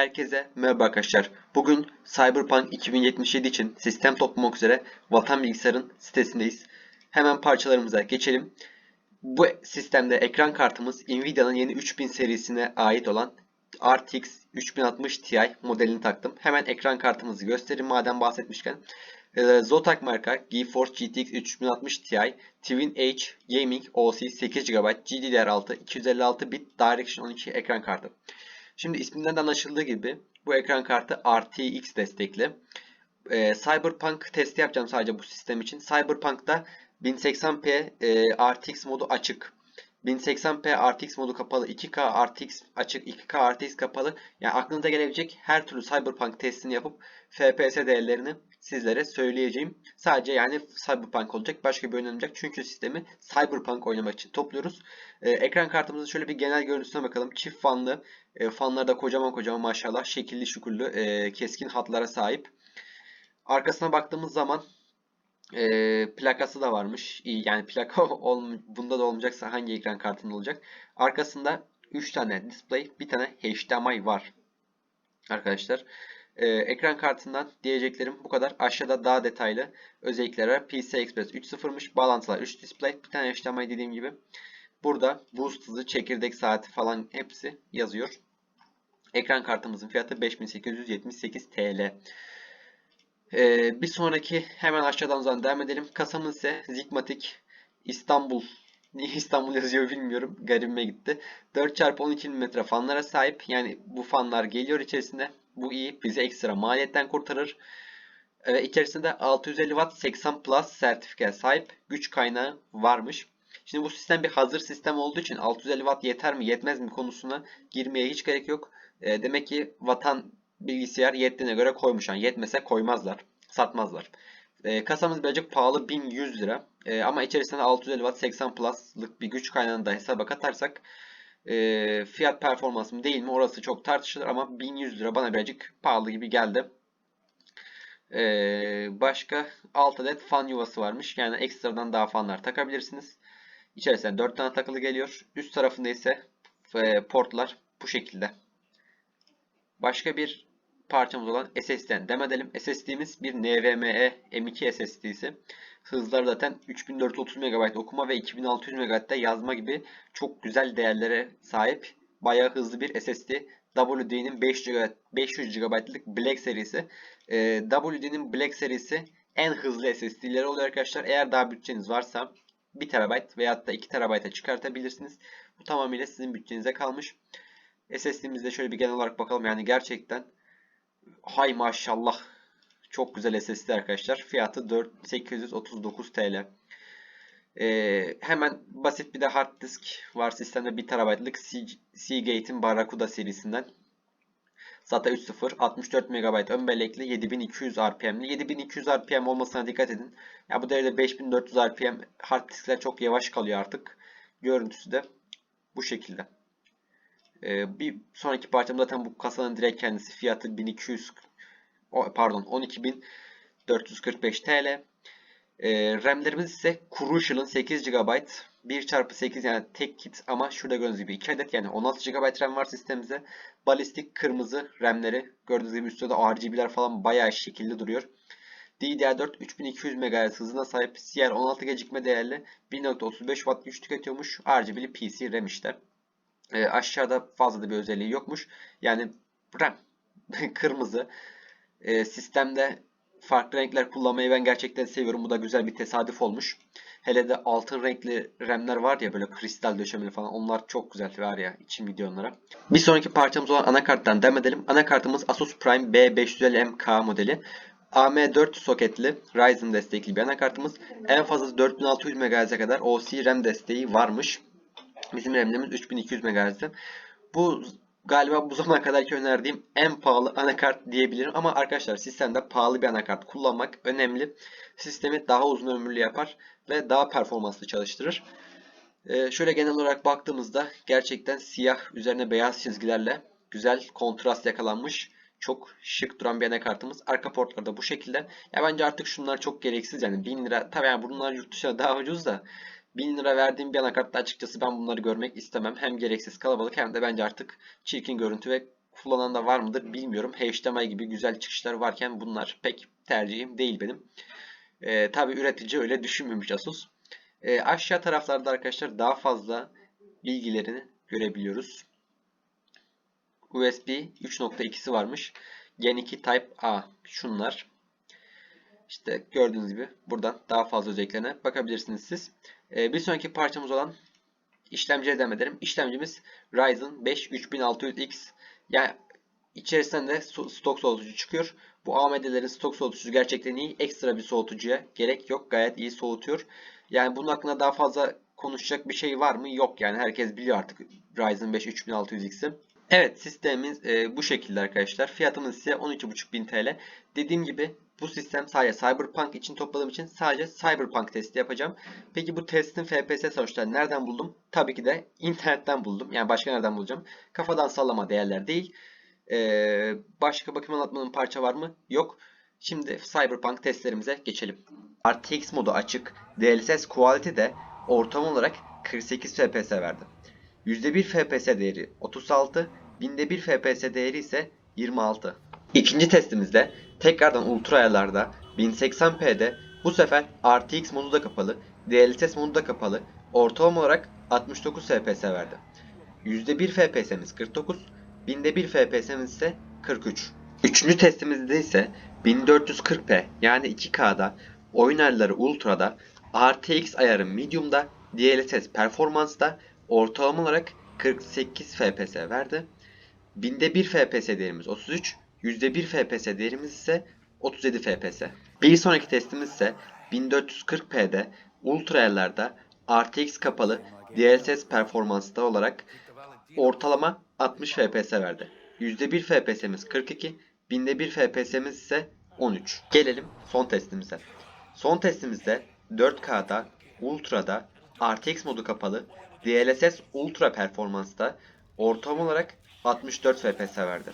Herkese merhaba arkadaşlar. Bugün Cyberpunk 2077 için sistem toplamak üzere Vatan Bilgisayar'ın sitesindeyiz. Hemen parçalarımıza geçelim. Bu sistemde ekran kartımız Nvidia'nın yeni 3000 serisine ait olan RTX 3060 Ti modelini taktım. Hemen ekran kartımızı göstereyim madem bahsetmişken. Ee, Zotac marka GeForce GTX 3060 Ti Twin Edge Gaming OC 8 GB GDDR6 256 bit Direction 12 ekran kartı. Şimdi isminden de anlaşıldığı gibi bu ekran kartı RTX destekli. Ee, Cyberpunk testi yapacağım sadece bu sistem için. Cyberpunk'ta 1080p e, RTX modu açık. 1080p RTX modu kapalı, 2K RTX açık, 2K RTX kapalı. Yani aklınıza gelebilecek her türlü Cyberpunk testini yapıp FPS değerlerini sizlere söyleyeceğim. Sadece yani Cyberpunk olacak. Başka bir oyun olmayacak. Çünkü sistemi Cyberpunk oynamak için topluyoruz. Ee, ekran kartımızın şöyle bir genel görüntüsüne bakalım. Çift fanlı. E, fanları da kocaman kocaman maşallah. Şekilli şukurlu. E, keskin hatlara sahip. Arkasına baktığımız zaman e, plakası da varmış. İyi, yani plaka bunda da olmayacaksa hangi ekran kartında olacak? Arkasında 3 tane display, bir tane HDMI var. Arkadaşlar. Ee, ekran kartından diyeceklerim bu kadar. Aşağıda daha detaylı özellikler var. PCI Express 3.0'mış. Bağlantılar 3 display. Bir tane HDMI dediğim gibi. Burada boost hızı, çekirdek saati falan hepsi yazıyor. Ekran kartımızın fiyatı 5878 TL. Ee, bir sonraki hemen aşağıdan uzan devam edelim. Kasamız ise Zigmatic İstanbul. Niye İstanbul yazıyor bilmiyorum. Garibime gitti. 4x12 mm fanlara sahip. Yani bu fanlar geliyor içerisinde. Bu iyi. Bizi ekstra maliyetten kurtarır. Ve içerisinde 650 Watt 80 Plus sertifikaya sahip güç kaynağı varmış. Şimdi bu sistem bir hazır sistem olduğu için 650 Watt yeter mi yetmez mi konusuna girmeye hiç gerek yok. E, demek ki vatan bilgisayar yettiğine göre koymuş. Yani yetmese koymazlar. Satmazlar. E, kasamız birazcık pahalı 1100 lira. E, ama içerisinde 650 Watt 80 Plus'lık bir güç kaynağını da hesaba katarsak e, fiyat performansı mı değil mi orası çok tartışılır ama 1100 lira bana birazcık pahalı gibi geldi. E, başka 6 adet fan yuvası varmış. Yani ekstradan daha fanlar takabilirsiniz. İçerisinde 4 tane takılı geliyor. Üst tarafında ise e, portlar bu şekilde. Başka bir parçamız olan SSD'den devam edelim. SSD'miz bir NVMe M2 SSD'si. Hızları zaten 3430 MB okuma ve 2600 MB yazma gibi çok güzel değerlere sahip. Bayağı hızlı bir SSD. WD'nin 500 GB'lık Black serisi. Ee, WD'nin Black serisi en hızlı SSD'leri oluyor arkadaşlar. Eğer daha bütçeniz varsa 1 TB veya da 2 TB'a çıkartabilirsiniz. Bu tamamıyla sizin bütçenize kalmış. SSD'mizde şöyle bir genel olarak bakalım. Yani gerçekten hay maşallah çok güzel SSD arkadaşlar. Fiyatı 4839 TL. Ee, hemen basit bir de hard disk var sistemde 1 TB'lık Seagate'in Barracuda serisinden. SATA 3.0 64 MB ön bellekli 7200 RPM'li. 7200 RPM olmasına dikkat edin. Ya bu devirde 5400 RPM hard diskler çok yavaş kalıyor artık. Görüntüsü de bu şekilde. Ee, bir sonraki parçam zaten bu kasanın direkt kendisi fiyatı 1200 pardon 12445 TL. Ee, RAM'lerimiz ise Crucial'ın 8 GB 1x8 yani tek kit ama şurada gördüğünüz gibi 2 adet yani 16 GB RAM var sistemimizde. Balistik kırmızı RAM'leri gördüğünüz gibi üstte de RGB'ler falan bayağı şekilli duruyor. DDR4 3200 MHz hızına sahip CR16 gecikme değerli 1.35 Watt güç tüketiyormuş. RGB'li PC RAM işte. E, aşağıda fazla da bir özelliği yokmuş. Yani RAM kırmızı. E, sistemde farklı renkler kullanmayı ben gerçekten seviyorum. Bu da güzel bir tesadüf olmuş. Hele de altın renkli RAM'ler var ya böyle kristal döşemeli falan. Onlar çok güzel var ya içim gidiyor onlara. Bir sonraki parçamız olan anakarttan devam edelim. Anakartımız Asus Prime B550MK modeli. AM4 soketli Ryzen destekli bir anakartımız. En fazla 4600 MHz'e kadar OC RAM desteği varmış. Bizim RAM'lerimiz 3200 MHz'de. Bu galiba bu zamana kadarki önerdiğim en pahalı anakart diyebilirim. Ama arkadaşlar sistemde pahalı bir anakart kullanmak önemli. Sistemi daha uzun ömürlü yapar ve daha performanslı çalıştırır. Ee, şöyle genel olarak baktığımızda gerçekten siyah üzerine beyaz çizgilerle güzel kontrast yakalanmış. Çok şık duran bir anakartımız. Arka portları da bu şekilde. Ya bence artık şunlar çok gereksiz. Yani 1000 lira. Tabii yani bunlar yurt dışına daha ucuz da. 1000 lira verdiğim bir anakartta açıkçası ben bunları görmek istemem. Hem gereksiz kalabalık hem de bence artık çirkin görüntü ve kullanan da var mıdır bilmiyorum. HDMI gibi güzel çıkışlar varken bunlar pek tercihim değil benim. Ee, Tabi üretici öyle düşünmemiş Asus. Ee, aşağı taraflarda arkadaşlar daha fazla bilgilerini görebiliyoruz. USB 3.2'si varmış. Gen 2 Type A şunlar. İşte gördüğünüz gibi buradan daha fazla özelliklerine bakabilirsiniz siz. Ee, bir sonraki parçamız olan işlemciye devam edelim. İşlemcimiz Ryzen 5 3600X. Yani içerisinden de stok soğutucu çıkıyor. Bu AMD'lerin stok soğutucusu gerçekten iyi. Ekstra bir soğutucuya gerek yok. Gayet iyi soğutuyor. Yani bunun hakkında daha fazla konuşacak bir şey var mı? Yok yani herkes biliyor artık Ryzen 5 3600X'i. Evet sistemimiz e, bu şekilde arkadaşlar. Fiyatımız ise 12.500 TL. Dediğim gibi bu sistem sadece Cyberpunk için topladığım için sadece Cyberpunk testi yapacağım. Peki bu testin FPS sonuçlarını nereden buldum? Tabii ki de internetten buldum. Yani başka nereden bulacağım? Kafadan sallama değerler değil. Ee, başka bakım anlatmanın parça var mı? Yok. Şimdi Cyberpunk testlerimize geçelim. RTX modu açık. DLSS Quality de ortam olarak 48 FPS verdi. %1 FPS değeri 36, binde 1 FPS değeri ise 26. İkinci testimizde tekrardan ultra ayarlarda 1080p'de bu sefer RTX modu da kapalı, DLSS modu da kapalı, ortalama olarak 69 FPS verdi. %1 FPS'miz 49, binde 1 FPS'miz ise 43. Üçüncü testimizde ise 1440p yani 2K'da, oyun ayarları Ultra'da, RTX ayarı Medium'da, DLSS performansta ortalama olarak 48 FPS verdi. Binde 1 FPS değerimiz 33, %1 FPS değerimiz ise 37 FPS. Bir sonraki testimiz ise 1440p'de ultra ayarlarda RTX kapalı DLSS performansta olarak ortalama 60 FPS verdi. %1 FPS'miz 42, binde 1 FPS'miz ise 13. Gelelim son testimize. Son testimizde 4K'da, Ultra'da, RTX modu kapalı, DLSS Ultra performansta ortam olarak 64 FPS verdi.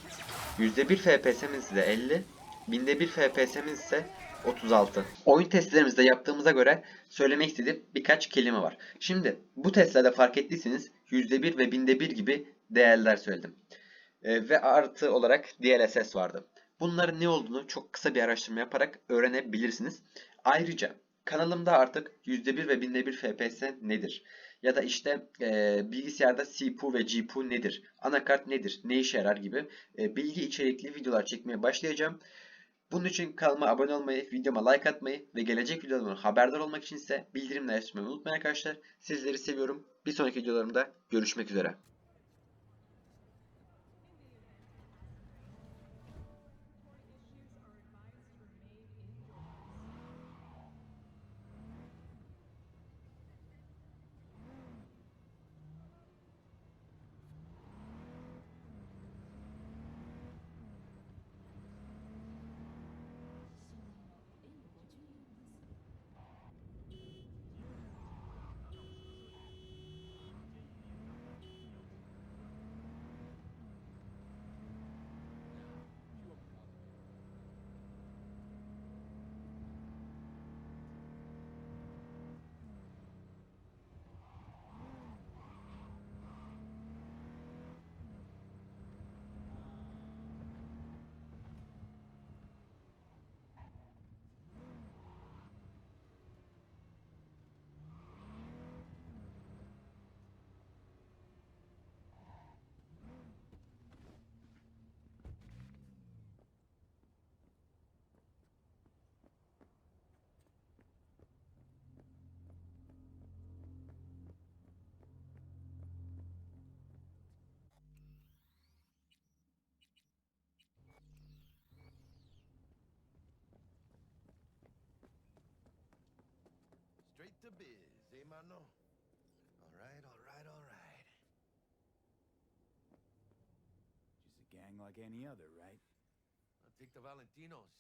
%1 FPS'miz de 50, binde 1 FPS'miz ise 36. Oyun testlerimizde yaptığımıza göre söylemek istediğim birkaç kelime var. Şimdi bu testlerde fark ettiyseniz %1 ve binde 1 gibi değerler söyledim. E, ve artı olarak DLSS vardı. Bunların ne olduğunu çok kısa bir araştırma yaparak öğrenebilirsiniz. Ayrıca kanalımda artık %1 ve binde 1 FPS nedir? Ya da işte e, bilgisayarda CPU ve GPU nedir? Anakart nedir? Ne işe yarar gibi e, bilgi içerikli videolar çekmeye başlayacağım. Bunun için kanalıma abone olmayı, videoma like atmayı ve gelecek videolarımdan haberdar olmak için ise bildirimleri açmayı unutmayın arkadaşlar. Sizleri seviyorum. Bir sonraki videolarımda görüşmek üzere. To biz, eh, mano? All right, all right, all right. Just a gang like any other, right? I'll take the Valentinos.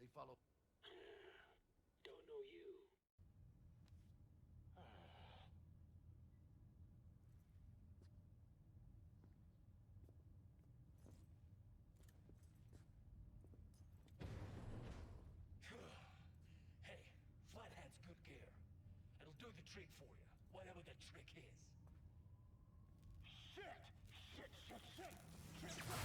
They follow. trick for you, whatever the trick is. Shit! Shit, shit, shit! shit.